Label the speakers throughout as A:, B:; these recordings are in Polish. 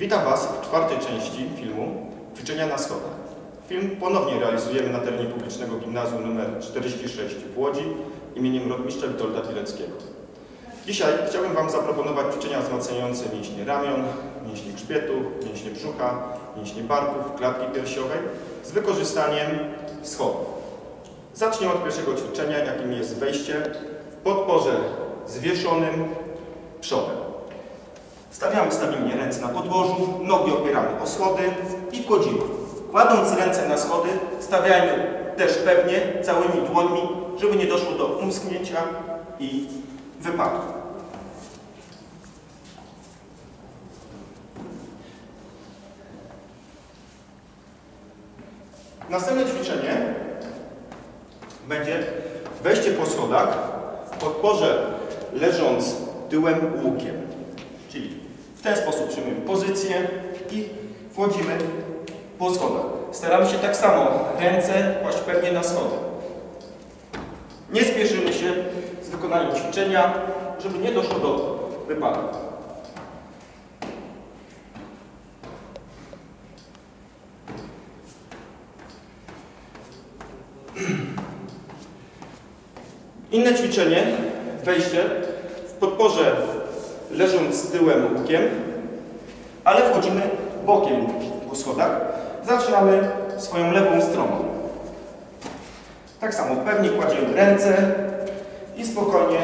A: Witam Was w czwartej części filmu Ćwiczenia na schodach. Film ponownie realizujemy na terenie publicznego gimnazjum nr 46 w Łodzi imieniem rotmistrza Witolda Pileckiego. Dzisiaj chciałbym Wam zaproponować ćwiczenia wzmacniające mięśnie ramion, mięśnie grzbietu, mięśnie brzucha, mięśnie barków, klatki piersiowej z wykorzystaniem schodów. Zacznę od pierwszego ćwiczenia, jakim jest wejście w podporze zwieszonym przodem. Stawiamy stabilnie ręce na podłożu, nogi opieramy o schody i wchodzimy. Kładąc ręce na schody, stawiajmy też pewnie całymi dłońmi, żeby nie doszło do umsknięcia i wypadku. Następne ćwiczenie będzie wejście po schodach w podporze leżąc tyłem łukiem. Czyli w ten sposób przyjmujemy pozycję i wchodzimy po schodach. Staramy się tak samo ręce kłaść pewnie na schody. Nie spieszymy się z wykonaniem ćwiczenia, żeby nie doszło do wypadku. Inne ćwiczenie, wejście w podporze leżąc tyłem łukiem, ale wchodzimy bokiem po schodach. Zaczynamy swoją lewą stroną. Tak samo pewnie kładziemy ręce i spokojnie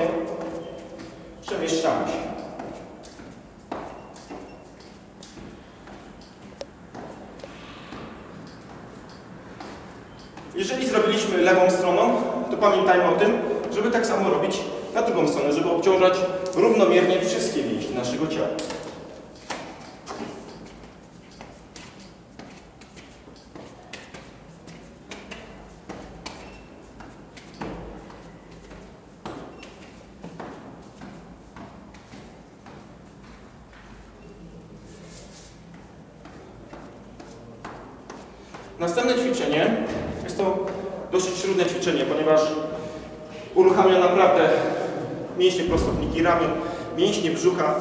A: przemieszczamy się. Jeżeli zrobiliśmy lewą stroną, to pamiętajmy o tym, żeby tak samo robić na drugą stronę, żeby obciążać równomiernie wszystkie mięśnie naszego ciała. Następne ćwiczenie jest to dosyć trudne ćwiczenie, ponieważ uruchamia naprawdę mięśnie prostowniki ramion, mięśnie brzucha,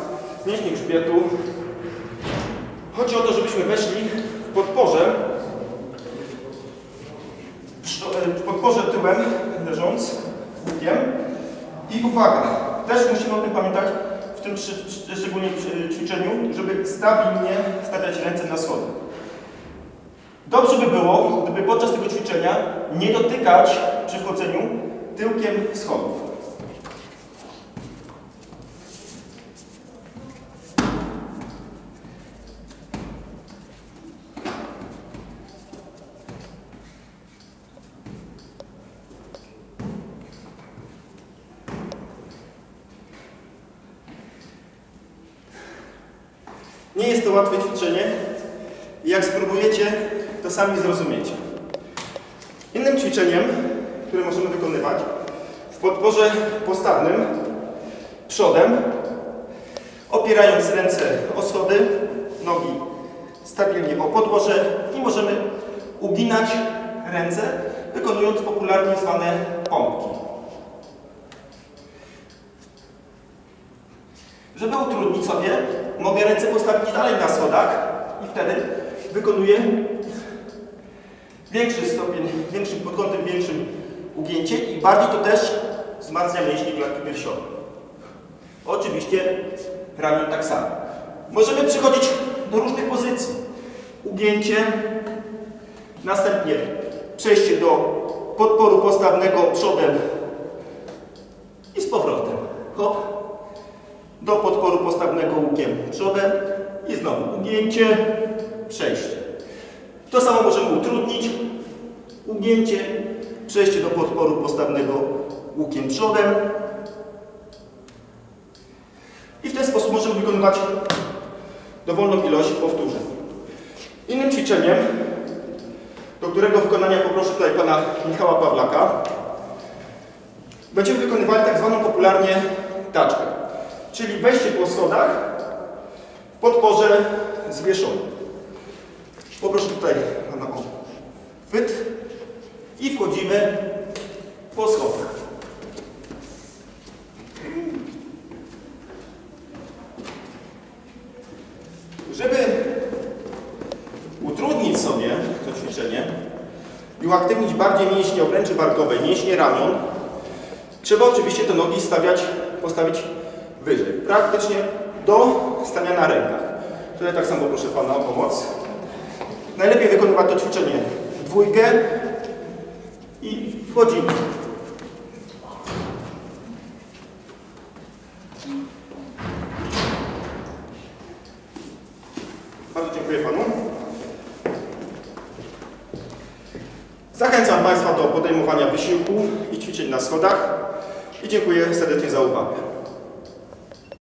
A: mięśnie grzbietu. Chodzi o to, żebyśmy weszli w podporze, w podporze tyłem leżąc, łukiem. I uwaga, też musimy o tym pamiętać w tym szczególnie ćwiczeniu, żeby stabilnie stawiać ręce na schody. Dobrze by było, gdyby podczas tego ćwiczenia nie dotykać przy wchodzeniu tyłkiem schodów. Nie jest to łatwe ćwiczenie i jak spróbujecie, to sami zrozumiecie. Innym ćwiczeniem, które możemy wykonywać w podporze postawnym, przodem, opierając ręce o schody, nogi stabilnie o podłoże i możemy uginać ręce, wykonując popularnie zwane pompki. Żeby utrudnić sobie, mogę ręce postawić dalej na schodach i wtedy wykonuję większy stopień, większym pod kątem większym ugięcie i bardziej to też wzmacnia mięśnie klatki piersiowej. Oczywiście ramion tak samo. Możemy przechodzić do różnych pozycji. Ugięcie, następnie przejście do podporu postawnego przodem i z powrotem. Hop, do podporu postawnego łukiem przodem i znowu ugięcie, przejście. To samo możemy utrudnić. Ugięcie, przejście do podporu postawnego łukiem przodem. I w ten sposób możemy wykonywać dowolną ilość powtórzeń. Innym ćwiczeniem, do którego wykonania poproszę tutaj pana Michała Pawlaka, będziemy wykonywali tak zwaną popularnie taczkę, czyli wejście po schodach w podporze zwieszonym. Poproszę tutaj pana o chwyt i wchodzimy po schodach. Żeby utrudnić sobie to ćwiczenie i uaktywnić bardziej mięśnie obręczy barkowej, mięśnie ramion, trzeba oczywiście te nogi stawiać, postawić wyżej, praktycznie do stania na rękach. Tutaj tak samo proszę Pana o pomoc. Najlepiej wykonywać to ćwiczenie dwójkę i wchodzimy. Bardzo dziękuję Panu. Zachęcam Państwa do podejmowania wysiłku i ćwiczeń na schodach i dziękuję serdecznie za uwagę.